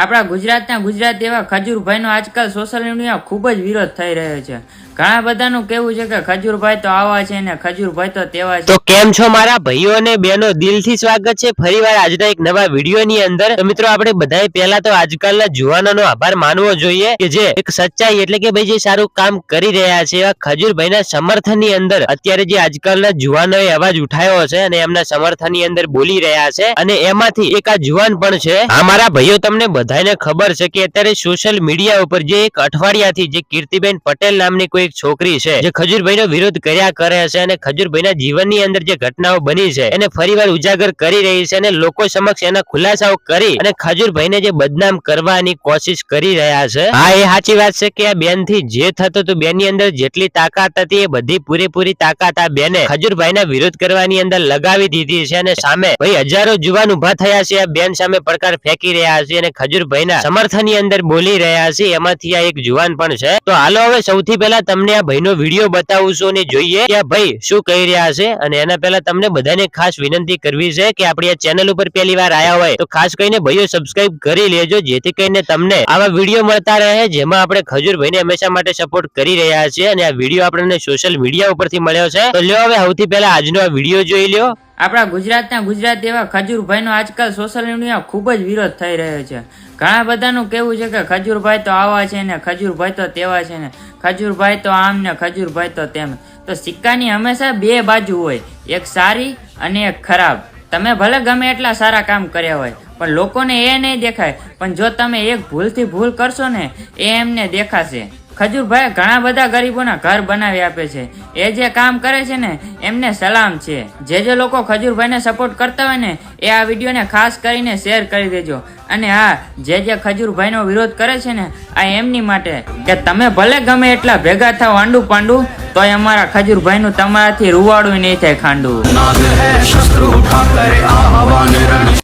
આપણા ગુજરાતના ગુજરાત એવા ખજૂરભાઈનો આજકાલ સોશિયલ મીડિયામાં ખૂબ જ વિરોધ થઈ રહ્યો છે. ઘણા બધાનું કેવું છે કે ખજૂરભાઈ તો આવા છે ને ખજૂરભાઈ તો તેવા છે. તો કેમ છો મારા ભાઈઓ અને બહેનો? દિલથી સ્વાગત છે ફરીવાર આજના એક નવા વિડીયોની અંદર. તો મિત્રો, આપણે બધાએ પહેલા તો આજકાલના જુવાનોનો આભાર માનવો જોઈએ કે જે એક સચ્ચાઈ એટલે કે ભાઈ જે સારું કામ કરી રહ્યા છે એવા ખજૂરભાઈના સમર્થનની અંદર. અત્યારે જે આજકાલના જુવાનોએ અવાજ ઉઠાવ્યો છે અને એમના સમર્થનની અંદર બોલી રહ્યા છે અને એમાંથી એક આ જુવાન પણ છે. આ મારા ભાઈઓ, તમને બધાને ખબર છે કે અત્યારે સોશિયલ મીડિયા ઉપર જે એક અઠવાડિયાથી જે કીર્તિબેન પટેલ નામની કોઈ એક છોકરી છે, જે ખજૂરભાઈનો વિરોધ કર્યા કરે છે અને ખજૂરભાઈના જીવનની અંદર જે ઘટનાઓ બની છે, એને ફરીવાર ઉજાગર કરી રહી છે અને લોકો સમક્ષ એના ખુલાસાઓ કરી અને ખજૂરભાઈને જે બદનામ કરવાની કોશિશ કરી રહ્યા છે. હા, એ સાચી વાત છે કે આ બેનથી જે થતું હતું, બેનની અંદર જેટલી તાકાત હતી, એ બધી પૂરેપૂરી તાકાત આ બેને ખજૂરભાઈના વિરોધ કરવાની અંદર લગાવી દીધી છે અને સામે ભાઈ હજારો જુવાન ઊભા થયા છે, આ બેન સામે પડકાર ફેંકી રહ્યા છે અને ખજૂરભાઈના સમર્થનની અંદર બોલી રહ્યા છે, એમાંથી આ એક જુવાન પણ છે. તો હાલો હવે સૌથી પહેલા તમને આ ભાઈનો વીડિયો બતાવું છું અને જોઈએ કે આ ભાઈ શું કહી રહ્યા છે અને એના પહેલા તમને બધાને ખાસ વિનંતી કરવી છે કે આપણી આ ચેનલ ઉપર પહેલી વાર આયા હોય તો ખાસ કરીને ભાઈઓ સબસ્ક્રાઇબ કરી લેજો, જેથી કરીને તમને આવા વીડિયો મળતા રહે, જેમાં આપણે ખજૂરભાઈને હંમેશા માટે સપોર્ટ કરી રહ્યા છીએ અને આ વીડિયો આપણને સોશિયલ મીડિયા ઉપરથી મળ્યો છે. તો લ્યો હવે સૌથી પહેલા આજનો આ વીડિયો જોઈ લ્યો. આપણા ગુજરાતના ગુજરાત એવા ખજૂરભાઈનો આજકાલ સોશિયલ મીડિયામાં ખૂબ જ વિરોધ થઈ રહ્યો છે. ઘણા બધાનું કહેવું છે કે ખજૂરભાઈ તો આવા છે ને ખજૂરભાઈ તો તેવા છે ને. ખજૂરભાઈ તો આમ ને ખજૂરભાઈ તો તેમ. તો સિક્કાની હંમેશા બે બાજુ હોય, એક સારી અને એક ખરાબ. તમે ભલે ગમે એટલા સારા કામ કર્યા હોય, પણ લોકોને એ નહીં દેખાય. પણ જો તમે એક ભૂલથી ભૂલ કરશો ને, એ એમને દેખાશે. ખજૂરભાઈ ઘણા બધા ગરીબોના ઘર બનાવી આપે છે. એ જે કામ કરે છે ને, એમને સલામ છે. જે જે લોકો ખજૂરભાઈને સપોર્ટ કરતા હોય ને, એ આ વિડીયોને ખાસ કરીને શેર કરી દેજો. અને હા, જે જે ખજૂરભાઈનો વિરોધ કરે છે ને, આ એમની માટે કે તમે ભલે ગમે એટલા ભેગા થાવ આંડું પાંડું તો અમારા ખજૂરભાઈનું તમારાથી રૂવાડું નહીં થાય ખાંડું.